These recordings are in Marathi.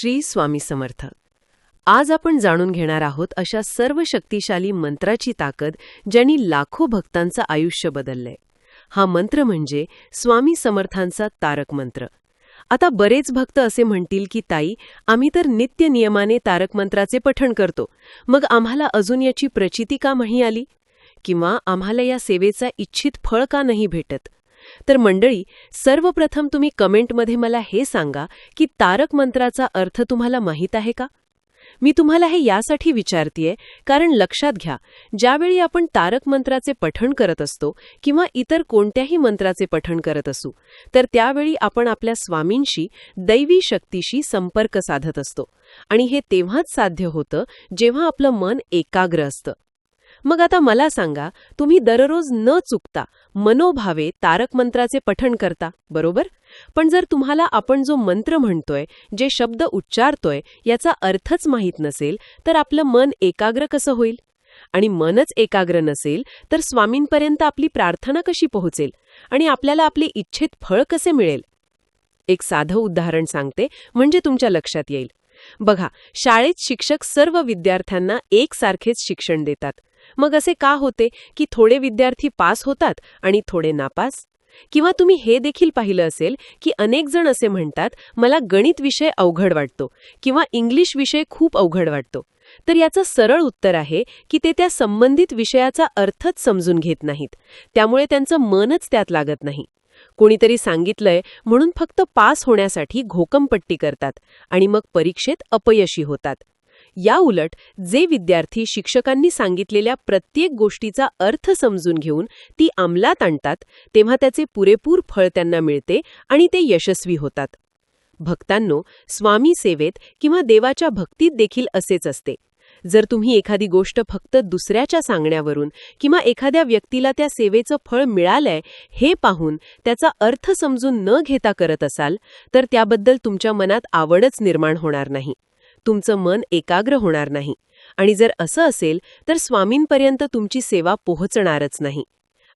श्री स्वामी समर्थ. आज आपण जाणून घेणार आहोत अशा सर्व शक्तिशाली मंत्राची ताकद ज्यांनी लाखो भक्तांचं आयुष्य बदललंय. हा मंत्र म्हणजे स्वामी समर्थांचा तारक मंत्र. आता बरेच भक्त असे म्हणतील की ताई आम्ही तर नित्य नियमाने तारक मंत्राचे पठण करतो. मग आम्हाला अजून याची प्रचिती का नाही आली? किंवा आम्हाला या सेवेचा इच्छित फळ का नाही भेटत? तर मंडळी सर्वप्रथम तुम्ही कमेंटमध्ये मला हे सांगा की तारक मंत्राचा अर्थ तुम्हाला माहीत आहे का? मी तुम्हाला हे यासाठी विचारतीये कारण लक्षात घ्या ज्यावेळी आपण तारक मंत्राचे पठण करत असतो किंवा इतर कोणत्याही मंत्राचे पठण करत असू तर त्यावेळी आपण आपल्या स्वामींशी दैवी शक्तीशी संपर्क साधत असतो. आणि हे तेव्हाच साध्य होतं जेव्हा आपलं मन एकाग्र असतं. मग आता मला सांगा तुम्ही दररोज न चुकता मनोभावे तारक मंत्राचे पठण करता बरोबर? पण जर तुम्हाला आपण जो मंत्र म्हणतोय जे शब्द उच्चारतोय याचा अर्थच माहीत नसेल तर आपलं मन एकाग्र कसं होईल? आणि मनच एकाग्र नसेल तर स्वामींपर्यंत आपली प्रार्थना कशी पोहोचेल? आणि आपल्याला आपले इच्छित फळ कसे मिळेल? एक साधं उदाहरण सांगते म्हणजे तुमच्या लक्षात येईल. बघा शाळेत शिक्षक सर्व विद्यार्थ्यांना एकसारखेच शिक्षण देतात. मग असे का होते की थोडे विद्यार्थी पास होतात आणि थोडे नापास? किंवा तुम्ही हे देखील पाहिलं असेल की अनेक जण असे म्हणतात मला गणित विषय अवघड वाटतो किंवा इंग्लिश विषय खूप अवघड वाटतो. तर याचं सरळ उत्तर आहे की ते त्या संबंधित विषयाचा अर्थच समजून घेत नाहीत. त्यामुळे त्यांचं मनच त्यात लागत नाही. कोणीतरी सांगितलंय म्हणून फक्त पास होण्यासाठी घोकमपट्टी करतात आणि मग परीक्षेत अपयशी होतात. याउलट जे विद्यार्थी शिक्षकांनी सांगितलेल्या प्रत्येक गोष्टीचा अर्थ समजून घेऊन ती अंमलात आणतात तेव्हा त्याचे पुरेपूर फळ त्यांना मिळते आणि ते यशस्वी होतात. भक्तांनो स्वामी सेवेत किंवा देवाच्या भक्तीत देखील असेच असते. जर तुम्ही एखादी गोष्ट फक्त दुसऱ्याच्या सांगण्यावरून किंवा एखाद्या व्यक्तीला त्या सेवेचं फळ मिळालंय हे पाहून त्याचा अर्थ समजून न घेता करत असाल तर त्याबद्दल तुमच्या मनात आवडच निर्माण होणार नाही. तुमचं मन एकाग्र होणार नाही. आणि जर असं असेल तर स्वामींपर्यंत तुमची सेवा पोहोचणारच नाही.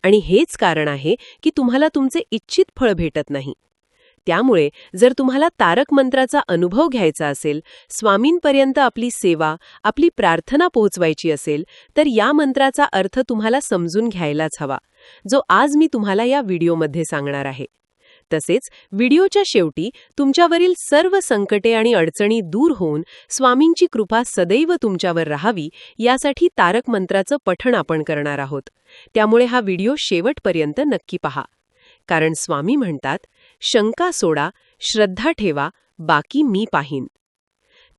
आणि हेच कारण आहे की तुम्हाला तुमचे इच्छित फळ भेटत नाही. त्यामुळे जर तुम्हाला तारक मंत्राचा अनुभव घ्यायचा असेल स्वामींपर्यंत आपली सेवा आपली प्रार्थना पोहोचवायची असेल तर या मंत्राचा अर्थ तुम्हाला समजून घ्यायलाच हवा. जो आज मी तुम्हाला या व्हिडिओमध्ये सांगणार आहे. तसेच व्हिडिओच्या शेवटी तुमच्यावरील सर्व संकटे आणि अडचणी दूर होऊन स्वामींची कृपा सदैव तुमच्यावर राहावी यासाठी तारक मंत्राचं पठण आपण करणार आहोत. त्यामुळे हा व्हिडिओ शेवटपर्यंत नक्की पहा. कारण स्वामी म्हणतात शंका सोडा श्रद्धा ठेवा बाकी मी पाहीन.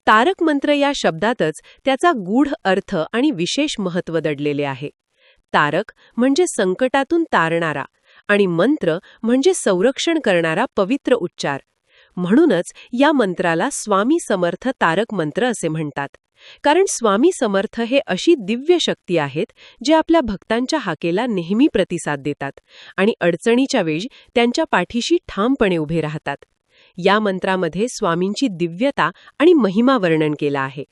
तारक मंत्र या शब्दातच त्याचा गूढ अर्थ आणि विशेष महत्त्व दडलेले आहे. तारक म्हणजे संकटातून तारणारा आणि मंत्र म्हणजे संरक्षण करणारा पवित्र उच्चार. म्हणूनच या मंत्राला स्वामी समर्थ तारक मंत्र असे म्हणतात. कारण स्वामी समर्थ हे अशी दिव्य शक्ती आहेत जे आपल्या भक्तांच्या हाकेला नेहमी प्रतिसाद देतात आणि अडचणीच्या वेळी त्यांच्या पाठीशी ठामपणे उभे राहतात. या मंत्रामध्ये स्वामींची दिव्यता आणि महिमा वर्णन केला आहे.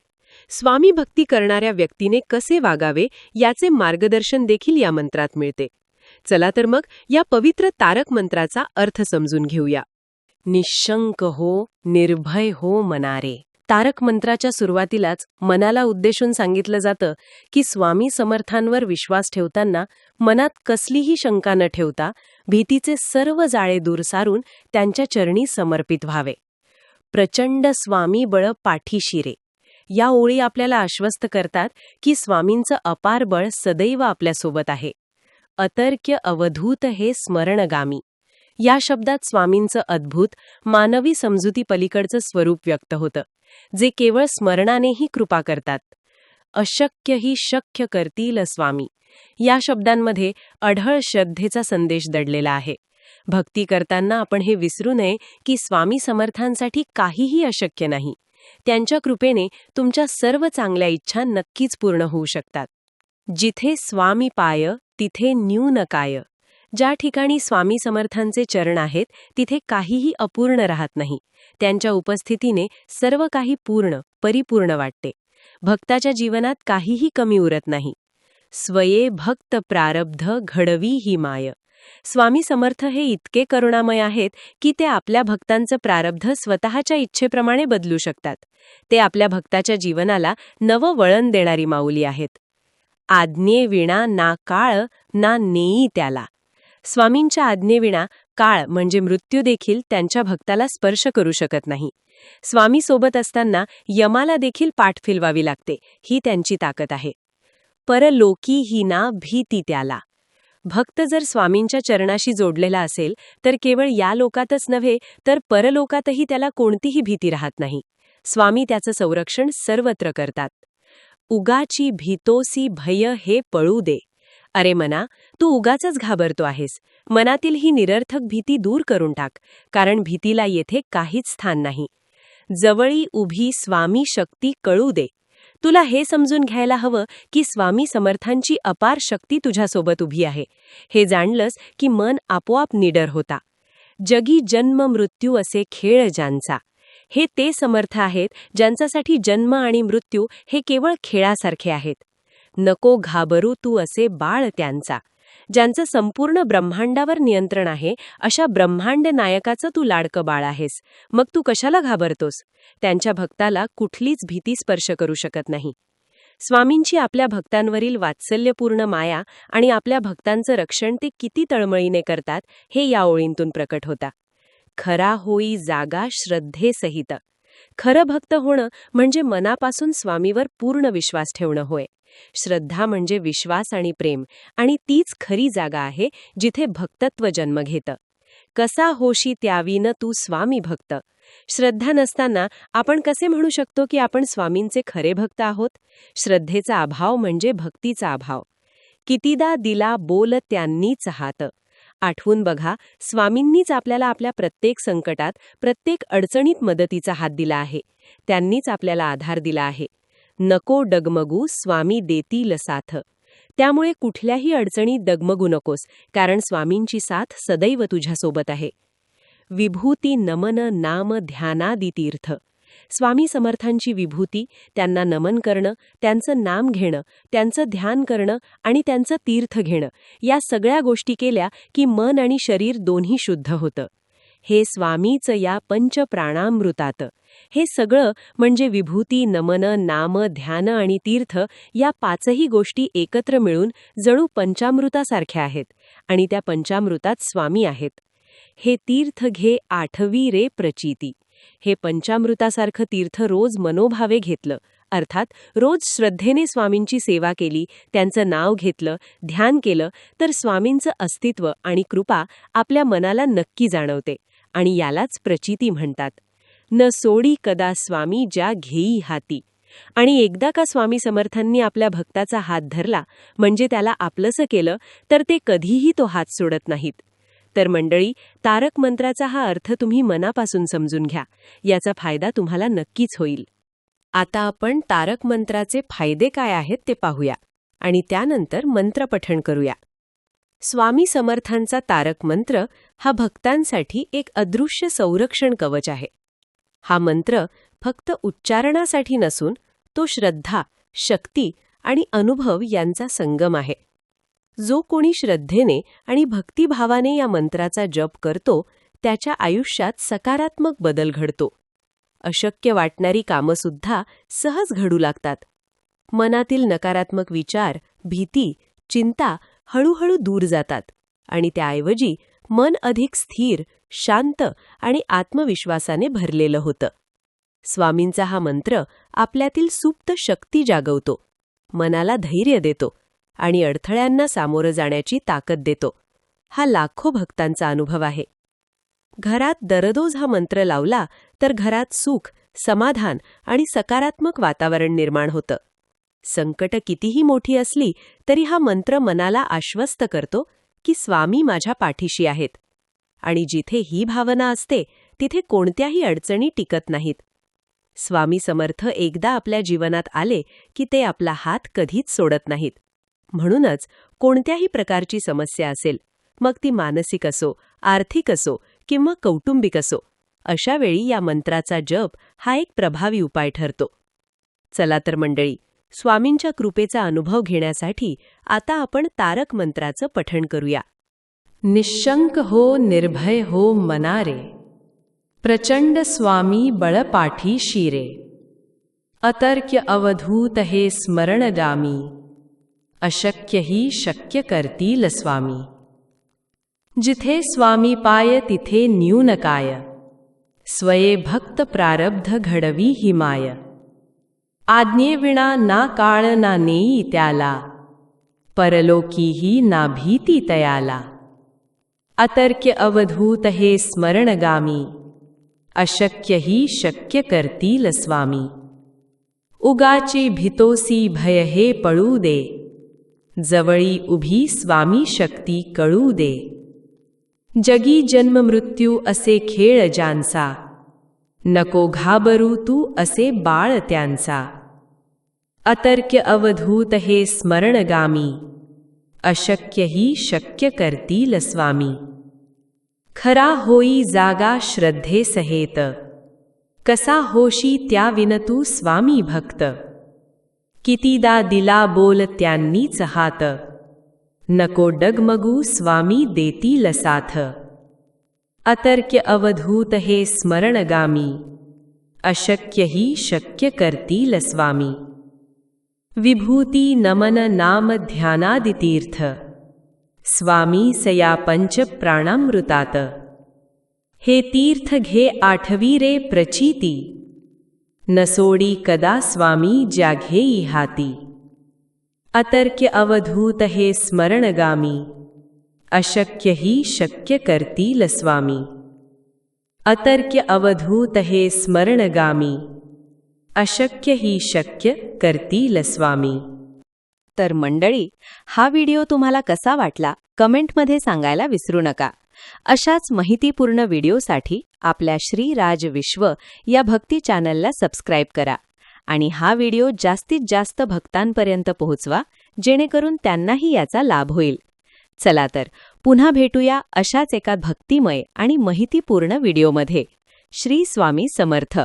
स्वामी भक्ती करणाऱ्या व्यक्तीने कसे वागावे याचे मार्गदर्शन देखील या मंत्रात मिळते. चला तर मग या पवित्र तारक मंत्राचा अर्थ समजून घेऊया. निशंक हो निर्भय हो मनारे. तारक मंत्राच्या सुरुवातीलाच मनाला उद्देशून सांगितलं जातं की स्वामी समर्थांवर विश्वास ठेवताना मनात कसलीही शंका न ठेवता भीतीचे सर्व जाळे दूर सारून त्यांच्या चरणी समर्पित व्हावे. प्रचंड स्वामी बळ पाठीशिरे. या ओळी आपल्याला आश्वस्त करतात की स्वामींचं अपार बळ सदैव आपल्यासोबत आहे. अतर्क्य अवधूत हे स्मरणगामी. या शब्दात स्वामींचं अद्भुत मानवी समजुती पलीकडचं स्वरूप व्यक्त होतं जे केवळ स्मरणानेही कृपा करतात. अशक्य ही शक्य करतील स्वामी. या शब्दांमध्ये अढळ श्रद्धेचा संदेश दडलेला आहे. भक्ती करताना आपण हे विसरू नये की स्वामी समर्थांसाठी काहीही अशक्य नाही. त्यांच्या कृपेने तुमच्या सर्व चांगल्या इच्छा नक्कीच पूर्ण होऊ शकतात. जिथे स्वामी पाय तिथे न्यून काय ज्या ठिकाणी स्वामी समर्थांचे चरण आहेत तिथे काहीही अपूर्ण राहत नाही. त्यांच्या उपस्थितीने सर्व काही पूर्ण परिपूर्ण वाटते. भक्ताच्या जीवनात काहीही कमी उरत नाही. स्वये भक्त प्रारब्ध घडवी ही माय. स्वामी समर्थ हे इतके करुणामय आहेत की ते आपल्या भक्तांचं प्रारब्ध स्वतःच्या इच्छेप्रमाणे बदलू शकतात. ते आपल्या भक्ताच्या जीवनाला नवं वळण देणारी माऊली आहेत. आज्ञे विणा ना काळ ना नेई त्याला. स्वामींच्या आज्ञेविणा काळ म्हणजे मृत्यू देखील त्यांच्या भक्ताला स्पर्श करू शकत नाही. स्वामी सोबत असताना यमाला देखील पाठ फिरवावी लागते ही त्यांची ताकद आहे. परलोकी ही ना भीती त्याला. भक्त जर स्वामींच्या चरणाशी जोडलेला असेल तर केवळ या लोकातच नव्हे तर परलोकातही त्याला कोणतीही भीती राहत नाही. स्वामी त्याचं संरक्षण सर्वत्र करतात. उगाची भीतोसी भय हे पळू दे. अरे मना तू उगाच घाबरतो आहेस. मनातील ही निरर्थक भीती दूर करून टाक कारण भीतीला येथे काहीच स्थान नाही. जवळी उभी स्वामी शक्ती कळू दे. तुला हे समजून घ्यायला हवं की स्वामी समर्थांची अपार शक्ती तुझ्यासोबत उभी आहे. हे जाणलंस की मन आपोआप निडर होता. जगी जन्म मृत्यू असे खेळ ज्यांचा. हे ते समर्थ आहेत ज्यांच्यासाठी जन्म आणि मृत्यू हे केवळ खेळासारखे आहेत. नको घाबरू तू असे बाळ त्यांचा. ज्यांचं संपूर्ण ब्रह्मांडावर नियंत्रण आहे अशा ब्रह्मांड नायकाचं तू लाडकं बाळ आहेस. मग तू कशाला घाबरतोस? त्यांच्या भक्ताला कुठलीच भीती स्पर्श करू शकत नाही. स्वामींची आपल्या भक्तांवरील वात्सल्यपूर्ण माया आणि आपल्या भक्तांचं रक्षण ते किती तळमळीने करतात हे या ओळींतून प्रकट होता. खरा होई जागा श्रद्धेसहित. खरं भक्त होणं म्हणजे मनापासून स्वामीवर पूर्ण विश्वास ठेवणं होय. श्रद्धा म्हणजे विश्वास आणि प्रेम आणि तीच खरी जागा आहे जिथे भक्तत्व जन्म घेतं. कसा होशी त्यावीनं तू स्वामी भक्त. श्रद्धा नसताना आपण कसे म्हणू शकतो की आपण स्वामींचे खरे भक्त आहोत? श्रद्धेचा अभाव म्हणजे भक्तीचा अभाव. कितीदा दिला बोल त्यांनीच हात. आठवून बघा स्वामींनीच आपल्याला आपल्या प्रत्येक संकटात प्रत्येक अडचणीत मदतीचा हात दिला आहे. त्यांनीच आपल्याला आधार दिला आहे. नको डगमगू स्वामी देतील साथ त्यामुळे कुठल्याही अडचणीत डगमगू नकोस कारण स्वामींची साथ सदैव तुझ्यासोबत आहे. विभूती नमन नाम ध्यानादितीर्थ. स्वामी समर्थांची विभूती त्यांना नमन करणं त्यांचं नाम घेणं त्यांचं ध्यान करणं आणि त्यांचं तीर्थ घेणं या सगळ्या गोष्टी केल्या की मन आणि शरीर दोन्ही शुद्ध होतं. हे स्वामीच या पंच प्राणामृतात हे सगळं म्हणजे विभूती नमन नाम ध्यान आणि तीर्थ या पाचही गोष्टी एकत्र मिळून जणू पंचामृतासारख्या आहेत आणि त्या पंचामृतात स्वामी आहेत. हे तीर्थ घे आठवी रे प्रचिती. हे पंचामृतासारखं तीर्थ रोज मनोभावे घेतलं. अर्थात रोज श्रद्धेने स्वामींची सेवा केली त्यांचं नाव घेतलं ध्यान केलं तर स्वामींचं अस्तित्व आणि कृपा आपल्या मनाला नक्की जाणवते आणि यालाच प्रचिती म्हणतात. न सोडी कदा स्वामी ज्या घेई हाती. आणि एकदा का स्वामी समर्थांनी आपल्या भक्ताचा हात धरला म्हणजे त्याला आपलंसं केलं तर ते कधीही तो हात सोडत नाहीत. तर मंडळी तारक मंत्राचा हा अर्थ तुम्ही मनापासून समजून घ्या. याचा फायदा तुम्हाला नक्कीच होईल. आता आपण तारक मंत्राचे फायदे काय आहेत ते पाहूया आणि त्यानंतर मंत्रपठण करूया. स्वामी समर्थांचा तारक मंत्र हा भक्तांसाठी एक अदृश्य संरक्षण कवच आहे. हा मंत्र फक्त उच्चारणासाठी नसून तो श्रद्धा शक्ती आणि अनुभव यांचा संगम आहे. जो कोणी श्रद्धेने आणि भक्तिभावाने या मंत्राचा जप करतो त्याच्या आयुष्यात सकारात्मक बदल घडतो. अशक्य वाटणारी कामंसुद्धा सहज घडू लागतात. मनातील नकारात्मक विचार भीती चिंता हळूहळू दूर जातात आणि त्याऐवजी मन अधिक स्थिर शांत आणि आत्मविश्वासाने भरलेलं होतं. स्वामींचा हा मंत्र आपल्यातील सुप्त शक्ती जागवतो मनाला धैर्य देतो आणि अडथळ्यांना सामोरं जाण्याची ताकद देतो. हा लाखो भक्तांचा अनुभव आहे. घरात दररोज हा मंत्र लावला तर घरात सुख समाधान आणि सकारात्मक वातावरण निर्माण होतं. संकट कितीही मोठी असली तरी हा मंत्र मनाला आश्वस्त करतो की स्वामी माझ्या पाठीशी आहेत. आणि जिथे ही भावना असते तिथे कोणत्याही अडचणी टिकत नाहीत. स्वामी समर्थ एकदा आपल्या जीवनात आले की ते आपला हात कधीच सोडत नाहीत. म्हणूनच कोणत्याही प्रकारची समस्या असेल मग ती मानसिक असो आर्थिक असो किंवा कौटुंबिक असो अशा वेळी या मंत्राचा जप हा एक प्रभावी उपाय ठरतो. चला तर मंडळी स्वामींच्या कृपेचा अनुभव घेण्यासाठी आता आपण तारक मंत्राचं पठण करूया. निशंक हो निर्भय हो मनारे प्रचंड स्वामी बळपाठी शिरे अतर्क्य अवधूत हे स्मरणगामी अशक्य ही शक्य करतील स्वामी जिथे स्वामी पाय, तिथे न्यून काय। स्वये भक्त प्रारब्ध घडवी हिमाय आज्ञेविणा ना काळ, ना नेई त्याला। परलोकीही ना भीती तयाला। अतर्क्य अवधूत हे स्मरणगामी। अशक्य ही शक्य करतील स्वामी उगाची भितोसी भय हे पळू दे। जवळी उभी स्वामी शक्ती कळू दे. जगी जन्म मृत्यू असे खेळ ज्यांचा. नको घाबरू तू असे बाळ त्यांचा. अतर्क्य अवधूत हे स्मरणगामी. अशक्य ही शक्य करतील स्वामी. खरा होई जागा श्रद्धे सहेत. कसा होशी त्या विनतू स्वामी भक्त. कितीदा दिला बोल त्यांनीच हात. नको डगमगू स्वामी देतील साथ अतर्क्य अवधूत हे स्मरणगामी. अशक्य ही शक्य करतील स्वामी विभूती नमन नाम ध्यानादितीर्थ. स्वामी सया पंच प्राणामृतात. हे तीर्थ घे आठवी रे प्रचिती. नसोडी कदा स्वामी जाघेई हाती अतर्क्य अवधूत हे स्मरणगामी अशक्य ही शक्य करतील स्वामी अतर्क्य अवधूत हे स्मरणगामी अशक्य ही शक्य करतील स्वामी तर मंडळी हा व्हिडिओ तुम्हाला कसा वाटला? कमेंटमध्ये सांगायला विसरू नका. अशाच माहितीपूर्ण व्हिडिओसाठी आपल्या श्री राज विश्व या भक्ती चॅनलला सबस्क्राईब करा आणि हा व्हिडिओ जास्तीत जास्त भक्तांपर्यंत पोहोचवा जेणेकरून त्यांनाही याचा लाभ होईल. चला तर पुन्हा भेटूया अशाच एका भक्तिमय आणि माहितीपूर्ण व्हिडिओमध्ये. श्री स्वामी समर्थ.